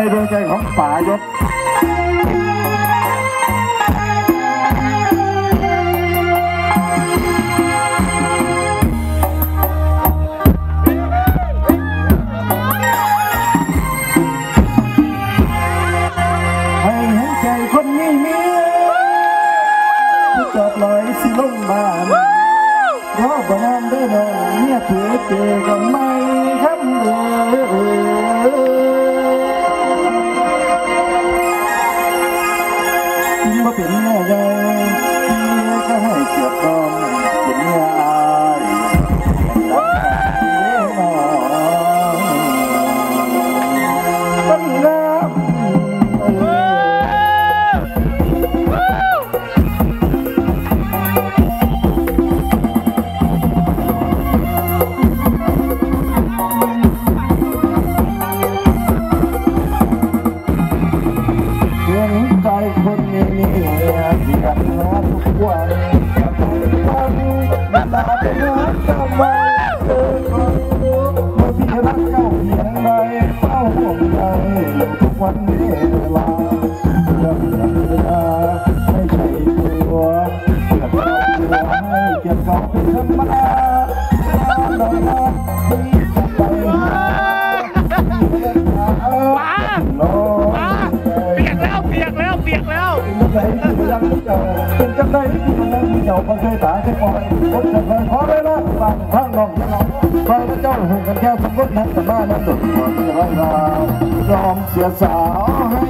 ในดวงใจของป่ายศให้เห็นใจคนนี้มีผู้จอบลอยสิลงบ้านรอบ่นานได้น้องเมียเถือเจอกันไหมค ยบ่เป็นแม่ใหญ่ ใยอยู่ทุกวันเวลาเรื่องธรรมดาไม่ใช่ตัวเกียรติเราให้เกียรติเราเป็นธรรมดาลาลาที่จ แล้วเป็นจังไดที่มันนั่งเจ้าก็เคยตาเคยปล่อยคนจะเคยขอได้ละฟังทางน้องยังน้องฟังเจ้าหงกันแค่สมมตินั้นแต่มานั้นดุจความที่ไรเรายอมเสียสาวให้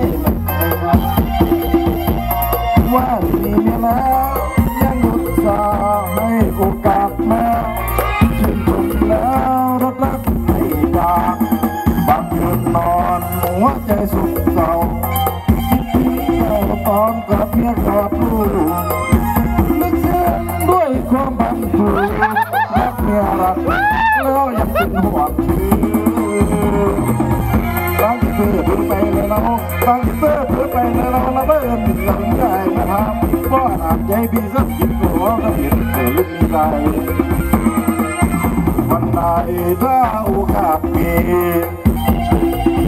ว่ามีเมียแล้วยังดุจสาวให้โอกาสมาชื่นชมแล้วรักรักให้ปากบางคืนนอนหัวใจสุขเศร้าเรา นึกเส้นด้วยความบันเทิงรักเมียรักแล้วยังเป็นห่วงคือตั้งเสื้อถือไปเลยเราตั้งเสื้อถือไปเลยเราละเบิ้ลหลังใจมาทำก็อาบใจพี่สักยิบหัวก็เห็นเธอลึกในใจวันไหนถ้าโอกาสมี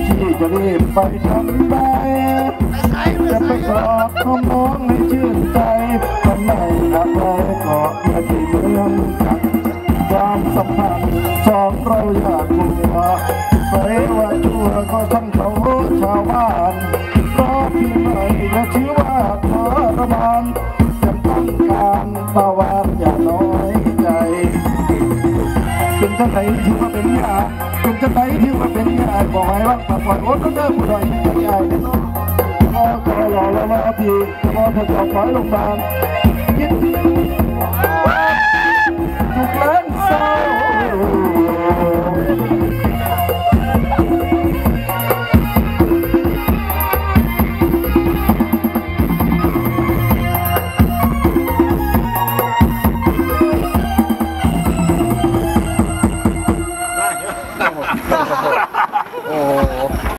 ที่จะรีบไปทำได้ จะไปกอดน้องน้องให้ชื่นใจวันไหนอะไรก็อย่าที่เมืองกันความสัมพันธ์สองเราอยากลัวไปว่าชั่วก็ช่างเขาชาวบ้านเพราะพี่ไม่จะชื่อว่าทรมานจะต้องการตะวันอย่าน้อยใจเป็นจังไดที่ว่าเป็นยาเป็นจังไดที่ว่าเป็นยาบอกให้ว่าปล่อยโอ้ก็เดินผู้ใดเป็นยาเนาะ 快乐คอย我อแ快乐吧